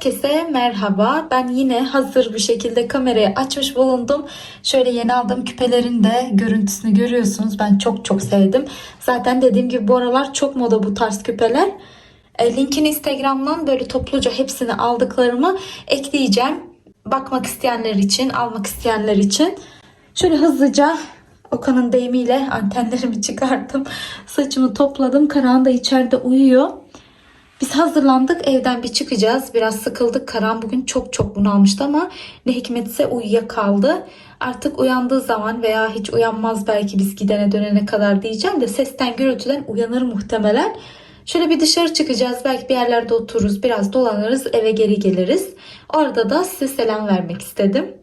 Herkese merhaba. Ben yine hazır bir şekilde kamerayı açmış bulundum. Şöyle yeni aldığım küpelerin de görüntüsünü görüyorsunuz. Ben çok çok sevdim. Zaten dediğim gibi bu aralar çok moda bu tarz küpeler. E, linkini Instagram'dan böyle topluca hepsini aldıklarımı ekleyeceğim. Bakmak isteyenler için, almak isteyenler için. Şöyle hızlıca Okan'ın deyimiyle antenlerimi çıkarttım. Saçımı topladım. Karan da içeride uyuyor. Biz hazırlandık evden bir çıkacağız. Biraz sıkıldık. Karan bugün çok çok bunalmıştı ama ne hikmetse uyuyakaldı. Artık uyandığı zaman veya hiç uyanmaz belki biz gidene dönene kadar diyeceğim de sesten gürültüden uyanır muhtemelen. Şöyle bir dışarı çıkacağız. Belki bir yerlerde otururuz. Biraz dolanırız. Eve geri geliriz. Orada da size selam vermek istedim.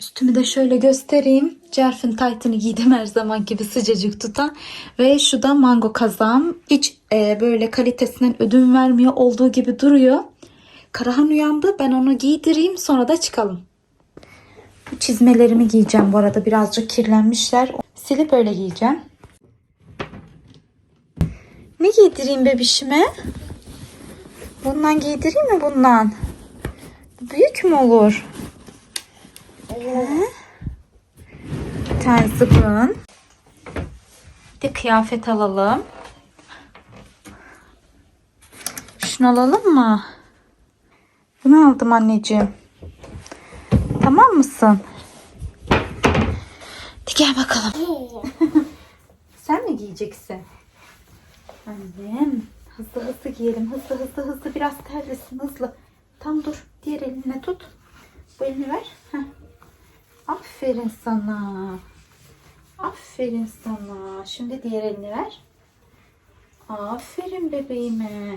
Üstümü de şöyle göstereyim. Cerfin taytını giydim her zaman gibi sıcacık tutan. Ve şu da mango kazağım. Hiç e, böyle kalitesinden ödün vermiyor olduğu gibi duruyor. Karahan uyandı. Ben onu giydireyim sonra da çıkalım. Bu çizmelerimi giyeceğim bu arada. Birazcık kirlenmişler. Silip öyle giyeceğim. Ne giydireyim bebişime? Bundan giydireyim mi bundan? Bu Büyük mü olur? He? Bir tane zıbın. Bir de kıyafet alalım. Şunu alalım mı? Bunu aldım anneciğim. Tamam mısın? Hadi gel bakalım. Sen mi giyeceksin? Annem. Hızlı hızlı giyelim. Hızlı hızlı hızlı. Biraz terlesin hızlı. Tam dur. Diğer eline tut. Bu elini ver. Heh. Aferin sana. Aferin sana. Şimdi diğer elini ver. Aferin bebeğime.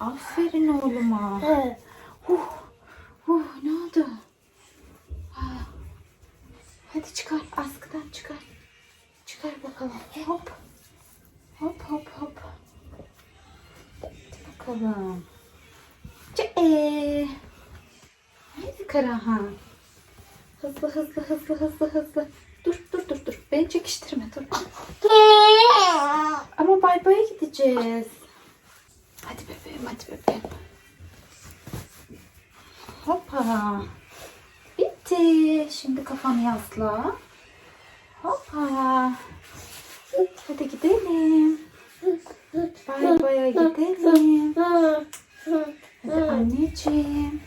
Aferin oğluma. Huh, huh, ne oldu? Ha. Hadi çıkar. Askıdan çıkar. Çıkar bakalım. Hop. Hop hop hop. Hadi bakalım. Ee. Hadi Karahan. Hızlı hızlı hızlı hızlı hızlı. Dur dur dur dur. Beni çekiştirme dur. Ama bay baya gideceğiz. Hadi bebeğim hadi bebeğim. Hoppa. Bitti. Şimdi kafanı yasla. Hoppa. Hadi gidelim. Bay baya gidelim. Hadi anneciğim.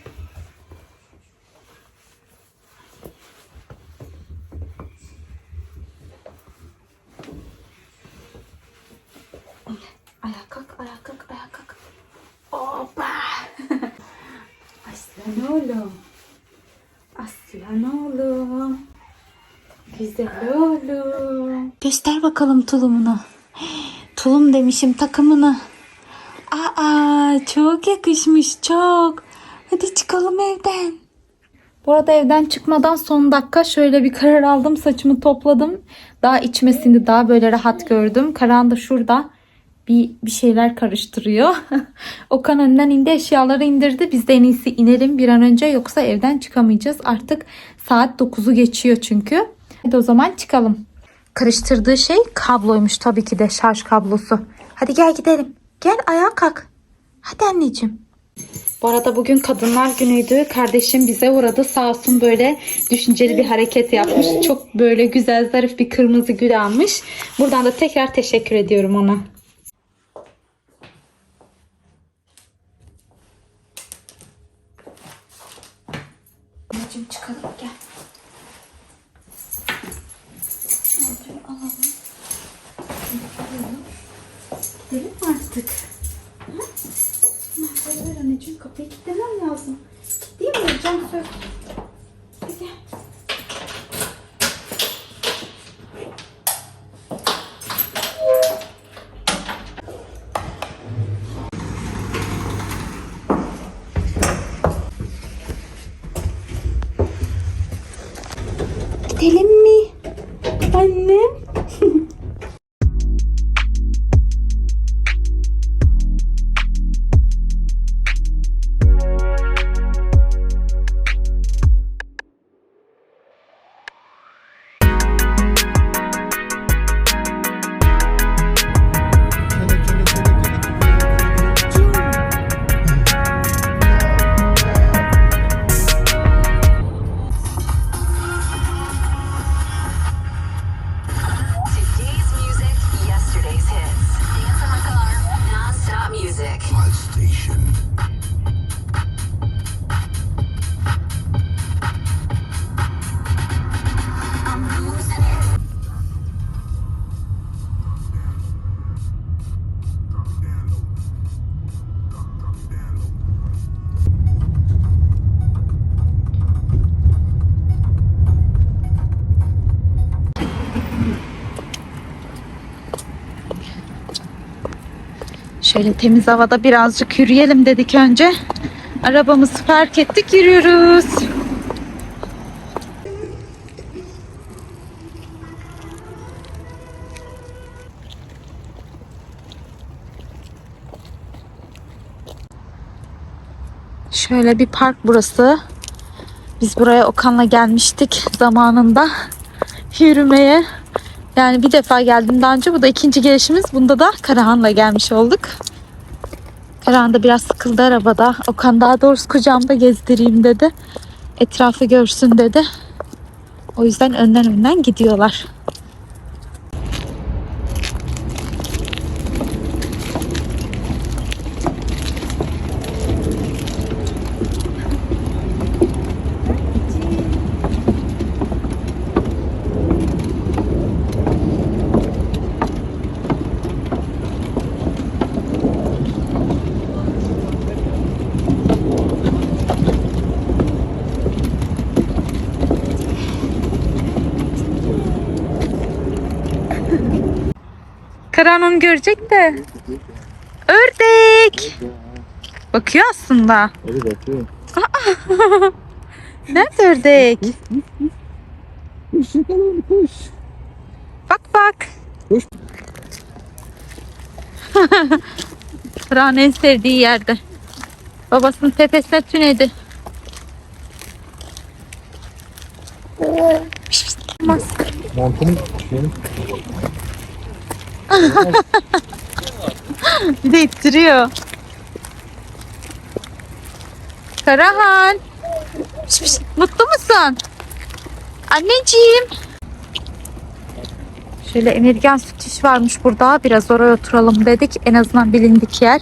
Ayağa kalk, ayağa kalk, ayağa kalk. Hoppa. Aslan oğlum. Aslan oğlum. Güzel oğlum. Göster bakalım tulumunu. Tulum demişim takımını. Aa çok yakışmış çok. Hadi çıkalım evden. Bu arada evden çıkmadan son dakika şöyle bir karar aldım. Saçımı topladım. Daha içmesini daha böyle rahat gördüm. Karan da şurada bir, bir şeyler karıştırıyor. Okan önden indi eşyaları indirdi. Biz de en iyisi inelim bir an önce yoksa evden çıkamayacağız. Artık saat 9'u geçiyor çünkü. Hadi o zaman çıkalım. Karıştırdığı şey kabloymuş tabii ki de şarj kablosu. Hadi gel gidelim. Gel ayağa kalk. Hadi anneciğim. Bu arada bugün Kadınlar Günü'ydü. Kardeşim bize uğradı. Sağ olsun böyle düşünceli bir hareket yapmış. Çok böyle güzel zarif bir kırmızı gül almış. Buradan da tekrar teşekkür ediyorum ona. Değil Şöyle temiz havada birazcık yürüyelim dedik önce. Arabamızı park ettik yürüyoruz. Şöyle bir park burası. Biz buraya Okan'la gelmiştik zamanında yürümeye. Yani bir defa geldim daha önce. Bu da ikinci gelişimiz. Bunda da Karahan'la gelmiş olduk. Karahan da biraz sıkıldı arabada. Okan daha doğrusu kucağımda gezdireyim dedi. Etrafı görsün dedi. O yüzden önden önden gidiyorlar. Karahan onu görecek de. Ördek. Bakıyor aslında. Hadi. Nerede ördek? Yakalım. Bak bak. Kuş. Karahan en sevdiği yerde. Babasının tepesine tünedi. Olmaz. Montumu benim. Bir de ittiriyor. Karahan. Mutlu musun? Anneciğim. Şöyle emirgan süt varmış burada. Biraz oraya oturalım dedik. En azından bilindik yer.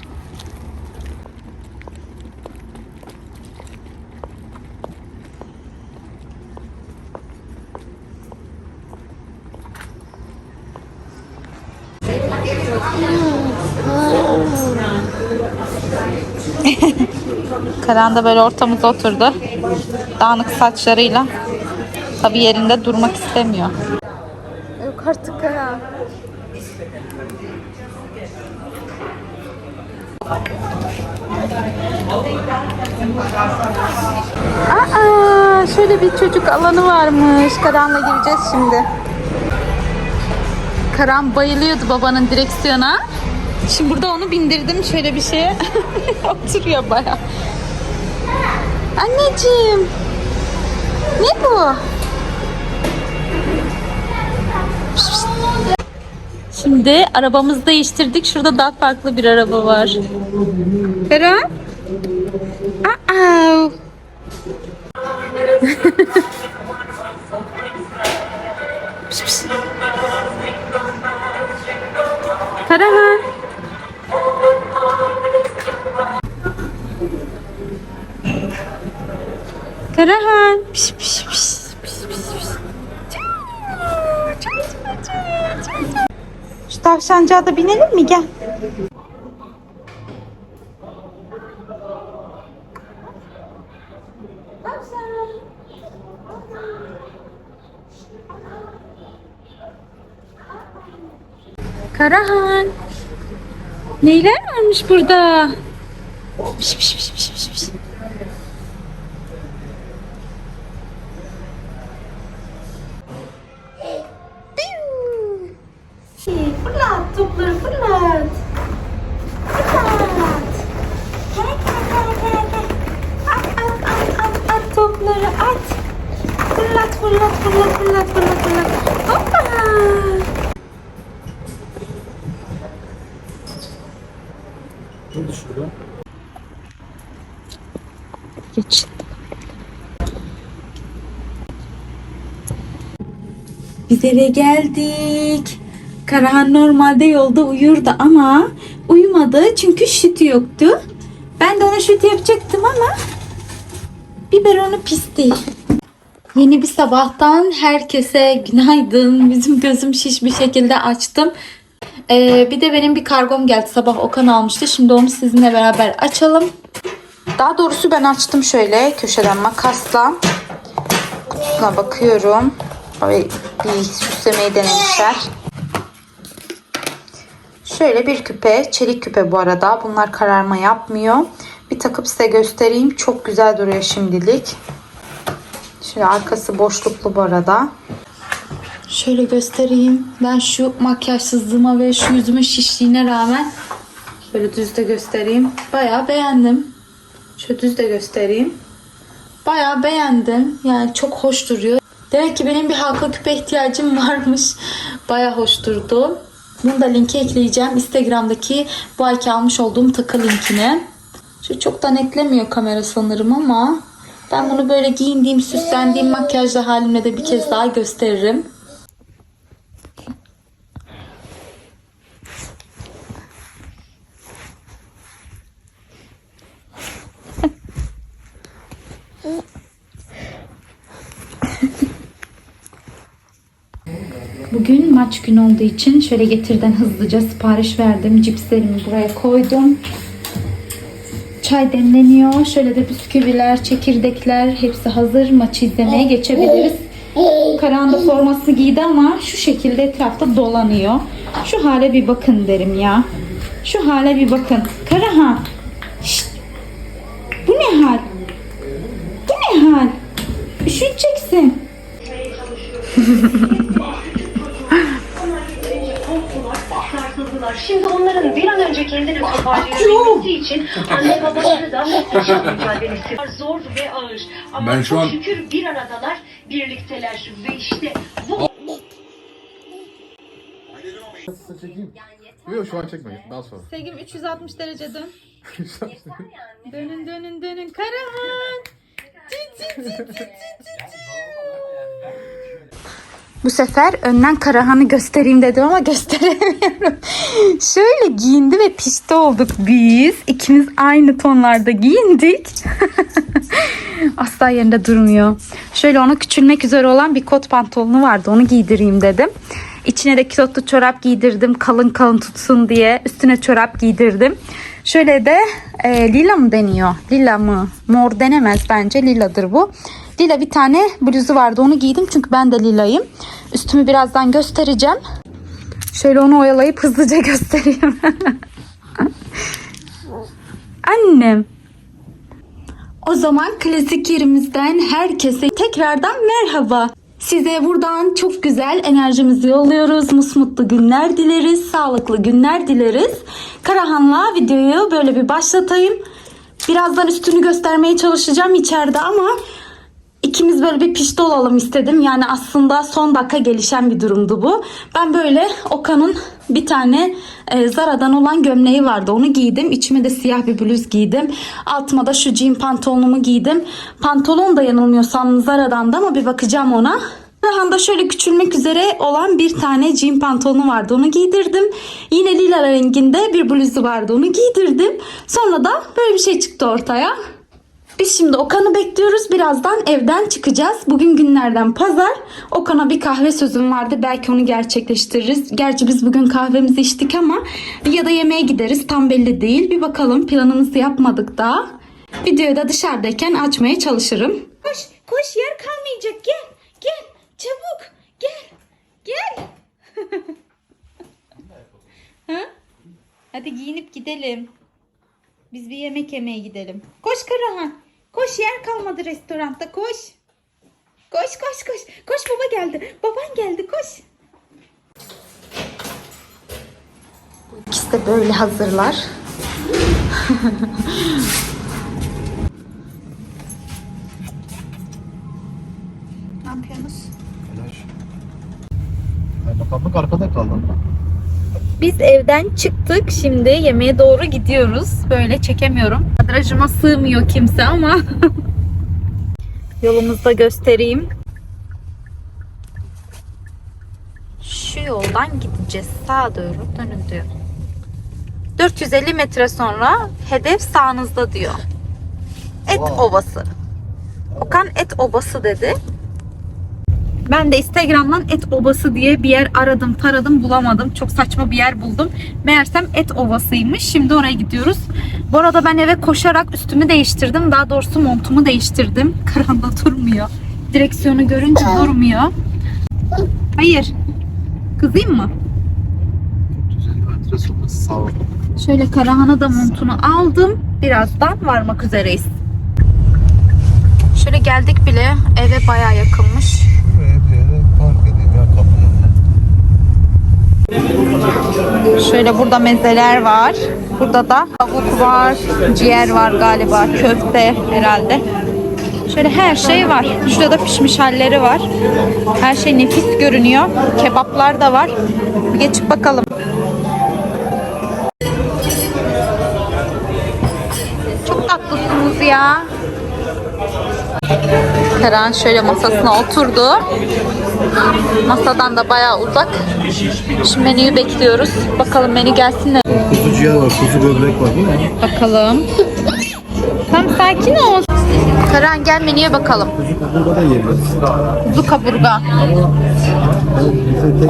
Karan da böyle ortamıza oturdu. Dağınık saçlarıyla. Tabii yerinde durmak istemiyor. Yok artık Karan. Aa, şöyle bir çocuk alanı varmış. Karan'la gireceğiz şimdi. Karan bayılıyordu babanın direksiyona. Şimdi burada onu bindirdim şöyle bir şeye. Oturuyor baya. Anneciğim. Ne bu? Şimdi arabamızı değiştirdik. Şurada daha farklı bir araba var. Karan? Aa. Karahan. Karahan. Piş piş piş. Piş piş piş. Şu tavşancağa da binelim mi? Gel. Karahan. Neyler varmış burada? Piş piş piş piş piş Geç. Biz eve geldik. Karahan normalde yolda uyurdu ama uyumadı çünkü sütü yoktu. Ben de ona süt yapacaktım ama biberonu pisti. Yeni bir sabahtan herkese günaydın. Bizim gözüm şiş bir şekilde açtım. Ee, bir de benim bir kargom geldi. Sabah Okan almıştı. Şimdi onu sizinle beraber açalım. Daha doğrusu ben açtım şöyle köşeden makasla. Kutusuna bakıyorum. Ay, bir süslemeyi denemişler. Şöyle bir küpe, çelik küpe bu arada. Bunlar kararma yapmıyor. Bir takıp size göstereyim. Çok güzel duruyor şimdilik. Şöyle arkası boşluklu bu arada. Şöyle göstereyim. Ben şu makyajsızlığıma ve şu yüzümün şişliğine rağmen böyle düz de göstereyim. Bayağı beğendim. Şöyle düz de göstereyim. Bayağı beğendim. Yani çok hoş duruyor. Demek ki benim bir halka küpe ihtiyacım varmış. Bayağı hoş durdu. Bunu da linki ekleyeceğim. Instagram'daki bu ayki almış olduğum takı linkine. Şu çoktan eklemiyor kamera sanırım ama ben bunu böyle giyindiğim, süslendiğim makyajlı halimle de bir kez daha gösteririm. Bugün maç günü olduğu için şöyle getirden hızlıca sipariş verdim. Cipslerimi buraya koydum. Çay demleniyor. Şöyle de bisküviler, çekirdekler hepsi hazır. Maçı izlemeye geçebiliriz. Karan da formasını giydi ama şu şekilde etrafta dolanıyor. Şu hale bir bakın derim ya. Şu hale bir bakın. Karahan. Şimdi onların bir an önce kendini toparlayabilmesi için anne babaları da yaşam mücadelesi var. Zor ve ağır. Ama Ben şu an- şükür bir aradalar, birlikteler ve işte bu Çekeyim. Yok şu an çekme. Daha sonra. Sevgim 360 derece dön. Dönün dönün dönün. Karahan. Bu sefer önden Karahan'ı göstereyim dedim ama gösteremiyorum. Şöyle giyindi ve pişti olduk biz. İkimiz aynı tonlarda giyindik. Asla yerinde durmuyor. Şöyle ona küçülmek üzere olan bir kot pantolonu vardı. Onu giydireyim dedim. İçine de kilotlu çorap giydirdim. Kalın kalın tutsun diye. Üstüne çorap giydirdim. Şöyle de e, lila mı deniyor? Lila mı? Mor denemez bence. Liladır bu. Lila bir tane bluzu vardı. Onu giydim çünkü ben de lilayım. Üstümü birazdan göstereceğim. Şöyle onu oyalayıp hızlıca göstereyim. Annem. O zaman klasik yerimizden herkese tekrardan merhaba. Size buradan çok güzel enerjimizi yolluyoruz. Musmutlu günler dileriz. Sağlıklı günler dileriz. Karahan'la videoyu böyle bir başlatayım. Birazdan üstünü göstermeye çalışacağım içeride ama ikimiz böyle bir pişti olalım istedim. Yani aslında son dakika gelişen bir durumdu bu. Ben böyle Oka'nın bir tane e, Zara'dan olan gömleği vardı. Onu giydim. İçime de siyah bir bluz giydim. Altıma da şu jean pantolonumu giydim. Pantolon da yanılmıyorsam Zara'dan da ama bir bakacağım ona. Rahanda şöyle küçülmek üzere olan bir tane jean pantolonu vardı. Onu giydirdim. Yine lila renginde bir bluzu vardı. Onu giydirdim. Sonra da böyle bir şey çıktı ortaya. Biz şimdi Okan'ı bekliyoruz. Birazdan evden çıkacağız. Bugün günlerden pazar. Okan'a bir kahve sözüm vardı. Belki onu gerçekleştiririz. Gerçi biz bugün kahvemizi içtik ama ya da yemeğe gideriz. Tam belli değil. Bir bakalım planımızı yapmadık daha. Videoyu da dışarıdayken açmaya çalışırım. Koş, koş yer kalmayacak. Gel, gel. Çabuk. Gel, gel. ha? Hadi giyinip gidelim. Biz bir yemek yemeye gidelim. Koş Karahan. Koş yer kalmadı restoranda koş. Koş koş koş. Koş baba geldi. Baban geldi koş. İkisi de böyle hazırlar. ne yapıyorsunuz? Bakanlık arkada kaldı. Biz evden çıktık. Şimdi yemeğe doğru gidiyoruz. Böyle çekemiyorum. Kadrajıma sığmıyor kimse ama yolumuzda göstereyim. Şu yoldan gideceğiz. Sağa doğru dönün diyor. 450 metre sonra hedef sağınızda diyor. Et Wow. Ovası. Okan Et Obası dedi. Ben de Instagram'dan Et Obası diye bir yer aradım taradım bulamadım. Çok saçma bir yer buldum. Meğersem Et Ovası'ymış. Şimdi oraya gidiyoruz. Bu arada ben eve koşarak üstümü değiştirdim. Daha doğrusu montumu değiştirdim. Karanda durmuyor. Direksiyonu görünce durmuyor. Hayır. Kızayım mı? 450 metre. adres olmaz. Sağ ol. Şöyle Karahan'a da montunu aldım. Birazdan varmak üzereyiz. Şöyle geldik bile. Eve bayağı yakınmış. Buraya bir yere park edeyim ya kapının önüne. Şöyle burada mezeler var. Burada da tavuk var, ciğer var galiba, köfte herhalde. Şöyle her şey var. Şurada da pişmiş halleri var. Her şey nefis görünüyor. Kebaplar da var. Bir geçip bakalım. Çok tatlısınız ya. Karan şöyle masasına oturdu. Masadan da bayağı uzak. Şimdi menüyü bekliyoruz. Bakalım menü gelsin de. Kuzu ciğer var, kuzu böbrek var değil mi? Bakalım. Tam sakin ol. Karan gel menüye bakalım. Kuzu kaburga. Kuzu kaburga.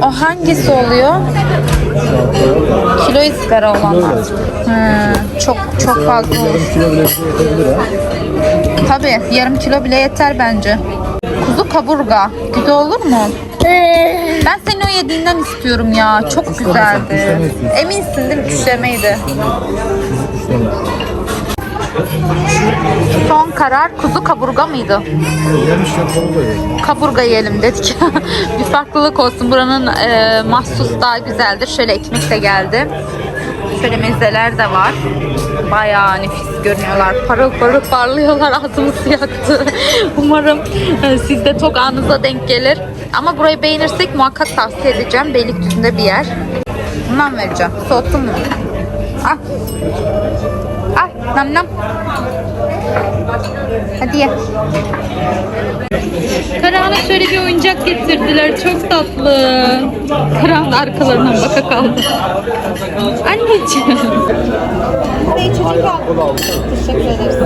O hangisi oluyor? Kilo ızgara olan. Ha, çok çok fazla olur. Tabii yarım kilo bile yeter bence. Kuzu kaburga. Güzel olur mu? Ben senin o yediğinden istiyorum ya. Çok güzeldi. Eminsin değil mi? Küşlemeydi. Son karar kuzu kaburga mıydı? Yemişken kaburga yiyelim. Kaburga yiyelim dedik. bir farklılık olsun. Buranın e, mahsus daha güzeldir. Şöyle ekmek de geldi. Şöyle mezeler de var. Bayağı nefis görünüyorlar. Parıl parıl parlıyorlar. Ağzımızı yaktı. Umarım e, siz de tok anınıza denk gelir. Ama burayı beğenirsek muhakkak tavsiye edeceğim. Beylikdüzü'nde bir yer. Bundan vereceğim. Soğuttun mu? Al. Al. Nam nam. Hadi ye. Karahan'a şöyle bir oyuncak getirdiler. Çok tatlı. Karahan da arkalarından baka kaldı. Anneciğim. Burayı çocuk aldı. Teşekkür ederiz.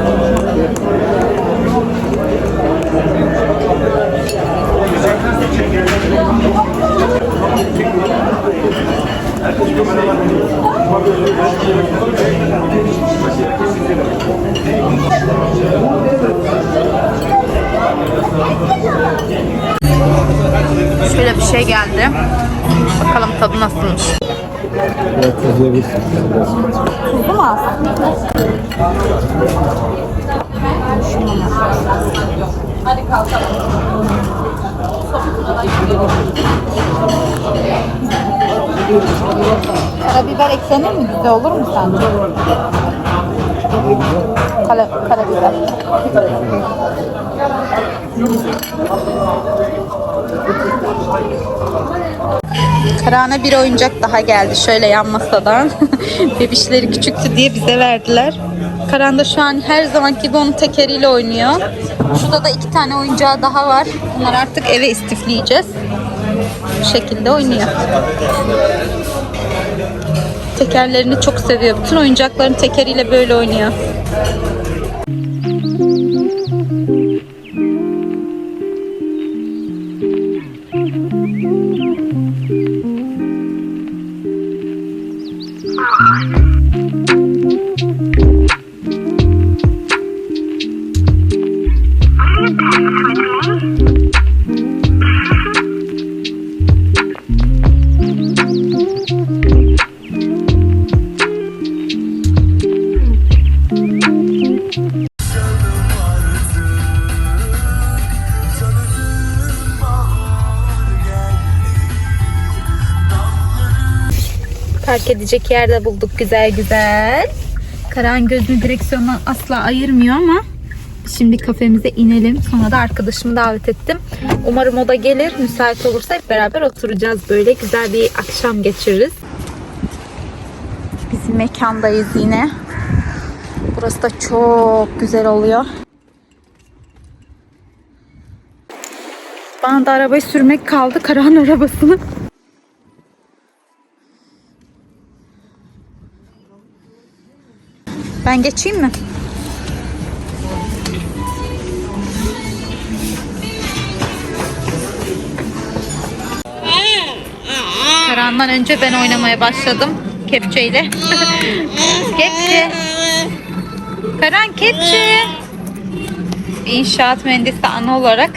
Şöyle bir şey geldi. Bakalım tadı nasılmış. Evet. Tuzlu mu? Hadi kalkalım. Karabiber eklenir mi? Güzel olur mu sence? Kara, karabiber. Karana bir oyuncak daha geldi şöyle yan masadan. Bebişleri küçüktü diye bize verdiler. Karan da şu an her zaman gibi onun tekeriyle oynuyor. Şurada da iki tane oyuncağı daha var. Bunları artık eve istifleyeceğiz. Bu şekilde oynuyor. Tekerlerini çok seviyor. Bütün oyuncakların tekeriyle böyle oynuyor. Edecek yerde bulduk güzel güzel. Karan gözünü direksiyondan asla ayırmıyor ama şimdi kafemize inelim. Sonra da arkadaşımı davet ettim. Umarım o da gelir. Müsait olursa hep beraber oturacağız. Böyle güzel bir akşam geçiririz. Bizim mekandayız yine. Burası da çok güzel oluyor. Bana da arabayı sürmek kaldı. Karahan arabasını. Ben geçeyim mi? Karan'dan önce ben oynamaya başladım kepçeyle. kepçe. Karan kepçe. İnşaat mühendisi ana olarak.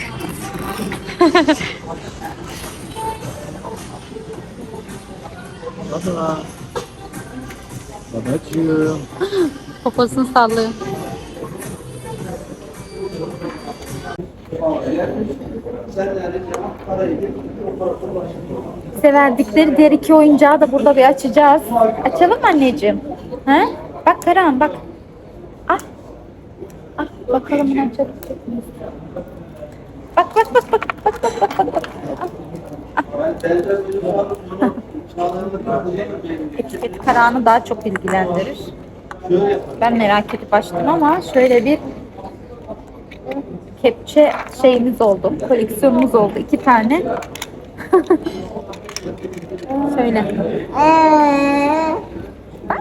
Babacığım. Poposunu sallıyor. Bize verdikleri diğer iki oyuncağı da burada bir açacağız. Açalım anneciğim? He? Bak Karan bak. Ah. Ah bakalım bunu açabilecek? Bak bak bak bak bak bak bak bak. bak. Etiket Karan'ı daha çok ilgilendirir. Ben merak edip açtım ama şöyle bir kepçe şeyimiz oldu. Koleksiyonumuz oldu. iki tane. şöyle. Bak.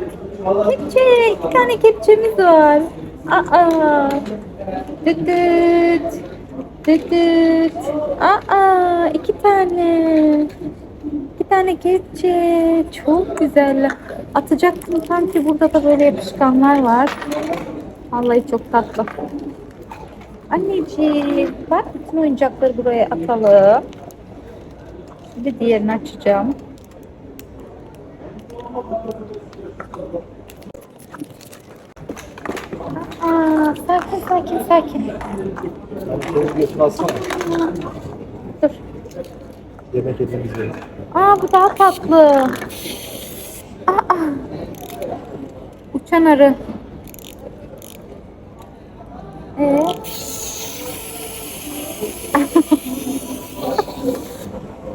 Kepçe. iki tane kepçemiz var. Aa. Düt düt. Düt düt. Aa. iki tane. Tane kepçe. Çok güzel. Atacaktım sanki burada da böyle yapışkanlar var. Vallahi çok tatlı. Anneciğim bak bütün oyuncakları buraya atalım. Şimdi diğerini açacağım. Aa, sakin sakin sakin. Yemek yediğimiz. Aa bu daha tatlı. Aa. Uçan arı. Ee?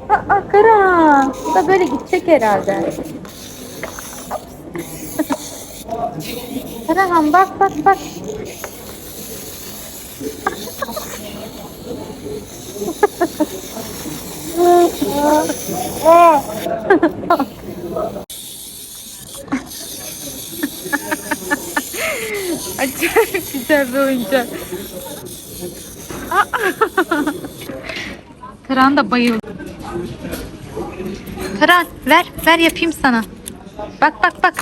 Aa Kara. Bu da böyle gidecek herhalde. Karahan bak bak bak. Acayip güzel bir oyuncak. Karan da bayıldı. Karan ver ver yapayım sana. Bak bak bak.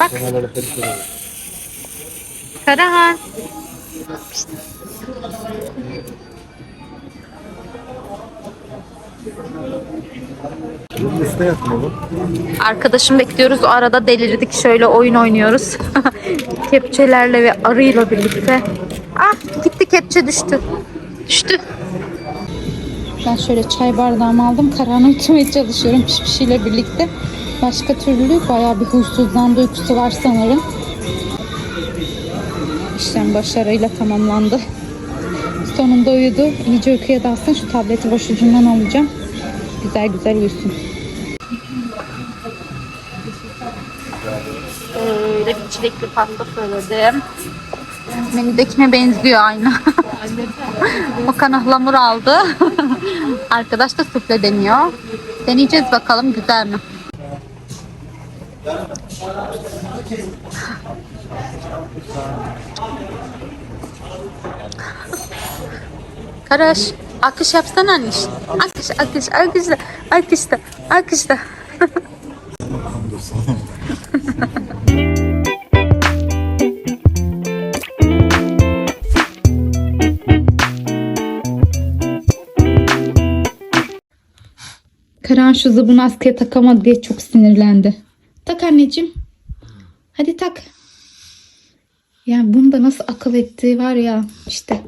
Bak. Karahan. Bunun üstüne. Arkadaşım bekliyoruz. O arada delirdik. Şöyle oyun oynuyoruz. Kepçelerle ve arıyla birlikte. Ah gitti kepçe düştü. Düştü. Ben şöyle çay bardağımı aldım. Karanı ütmeye çalışıyorum pişpişiyle birlikte. Başka türlü bayağı bir huysuzlanma uykusu var sanırım. İşlem başarıyla tamamlandı. Sonunda uyudu. İyice uykuya dalsın. Şu tableti başucundan alacağım. Güzel güzel uyusun. Böyle bir çilekli pasta söyledim. Menüdekine benziyor aynı. Okan ıhlamur aldı. Arkadaş da sufle deniyor. Deneyeceğiz bakalım güzel mi? Karaş, akış yapsana anneş. Akış, akış, akışla, akışla, akışla. Karan şu zıbını askıya takamadı diye çok sinirlendi. Tak anneciğim. Hadi tak. Yani bunu da nasıl akıl ettiği var ya işte.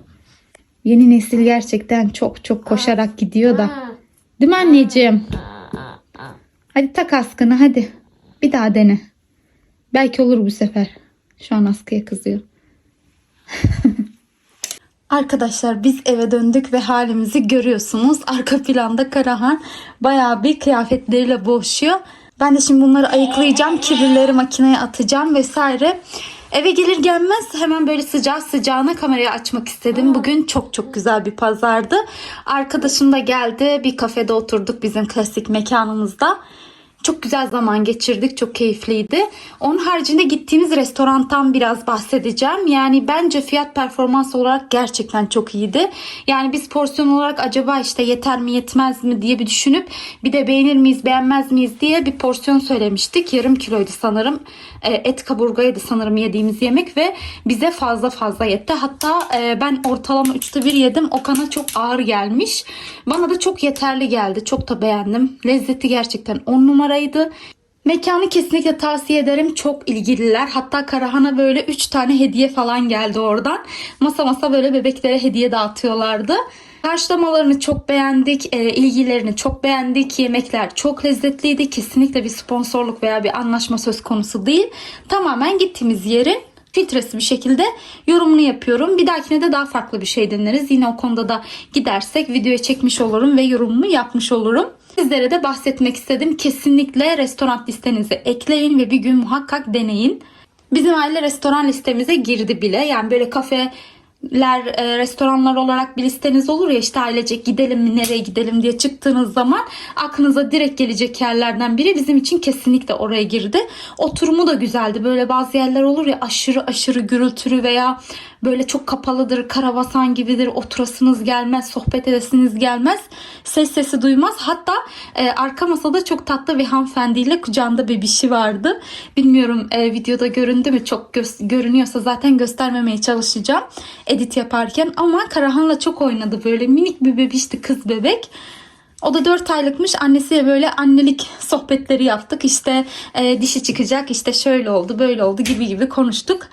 Yeni nesil gerçekten çok çok koşarak gidiyor da. Değil mi anneciğim? Hadi tak askını hadi. Bir daha dene. Belki olur bu sefer. Şu an askıya kızıyor. Arkadaşlar biz eve döndük ve halimizi görüyorsunuz. Arka planda Karahan bayağı bir kıyafetleriyle boğuşuyor. Ben de şimdi bunları ayıklayacağım. Kirlileri makineye atacağım vesaire. Eve gelir gelmez hemen böyle sıcağı sıcağına kamerayı açmak istedim. Bugün çok çok güzel bir pazardı. Arkadaşım da geldi. Bir kafede oturduk bizim klasik mekanımızda. Çok güzel zaman geçirdik. Çok keyifliydi. Onun haricinde gittiğimiz restorantan biraz bahsedeceğim. Yani bence fiyat performans olarak gerçekten çok iyiydi. Yani biz porsiyon olarak acaba işte yeter mi yetmez mi diye bir düşünüp bir de beğenir miyiz beğenmez miyiz diye bir porsiyon söylemiştik. Yarım kiloydu sanırım. E, Et kaburgaydı sanırım yediğimiz yemek ve bize fazla fazla yetti. Hatta e, ben ortalama 3'te 1 yedim. Okan'a çok ağır gelmiş. Bana da çok yeterli geldi. Çok da beğendim. Lezzeti gerçekten 10 numaraydı. Mekanı kesinlikle tavsiye ederim. Çok ilgililer. Hatta Karahan'a böyle 3 tane hediye falan geldi oradan. Masa masa böyle bebeklere hediye dağıtıyorlardı. Karşılamalarını çok beğendik. e, ilgilerini çok beğendik. Yemekler çok lezzetliydi. Kesinlikle bir sponsorluk veya bir anlaşma söz konusu değil. Tamamen gittiğimiz yerin filtresi bir şekilde yorumunu yapıyorum. Bir dahakine de daha farklı bir şey deneriz. Yine o konuda da gidersek videoya çekmiş olurum ve yorumumu yapmış olurum. Sizlere de bahsetmek istedim. Kesinlikle restoran listenize ekleyin ve bir gün muhakkak deneyin. Bizim aile restoran listemize girdi bile. Yani böyle kafe ler, e, restoranlar olarak bir listeniz olur ya işte ailecek gidelim mi nereye gidelim diye çıktığınız zaman aklınıza direkt gelecek yerlerden biri bizim için kesinlikle oraya girdi. Oturumu da güzeldi. Böyle bazı yerler olur ya aşırı aşırı gürültülü veya böyle çok kapalıdır, karabasan gibidir. Oturasınız gelmez, sohbet edesiniz gelmez. Ses sesi duymaz. Hatta e, arka masada çok tatlı bir hanımefendiyle kucağında bebişi vardı. Bilmiyorum e, videoda göründü mü? Çok gö- görünüyorsa zaten göstermemeye çalışacağım edit yaparken. Ama Karahan'la çok oynadı. Böyle minik bir bebişti kız bebek. O da 4 aylıkmış. Annesiyle böyle annelik sohbetleri yaptık. İşte e, dişi çıkacak, işte şöyle oldu, böyle oldu gibi gibi konuştuk.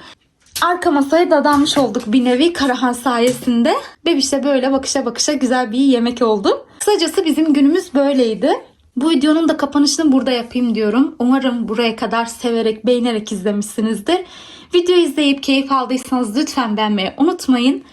Arka masaya dadanmış olduk bir nevi Karahan sayesinde. Bebişle böyle bakışa bakışa güzel bir yemek oldu. Kısacası bizim günümüz böyleydi. Bu videonun da kapanışını burada yapayım diyorum. Umarım buraya kadar severek, beğenerek izlemişsinizdir. Video izleyip keyif aldıysanız lütfen beğenmeyi unutmayın.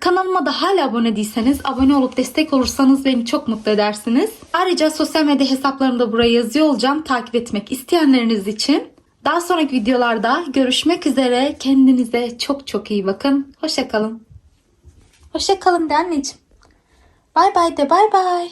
Kanalıma da hala abone değilseniz abone olup destek olursanız beni çok mutlu edersiniz. Ayrıca sosyal medya hesaplarımda buraya yazıyor olacağım takip etmek isteyenleriniz için. Daha sonraki videolarda görüşmek üzere. Kendinize çok çok iyi bakın. Hoşçakalın. Hoşçakalın de anneciğim. Bay bay de bay bay.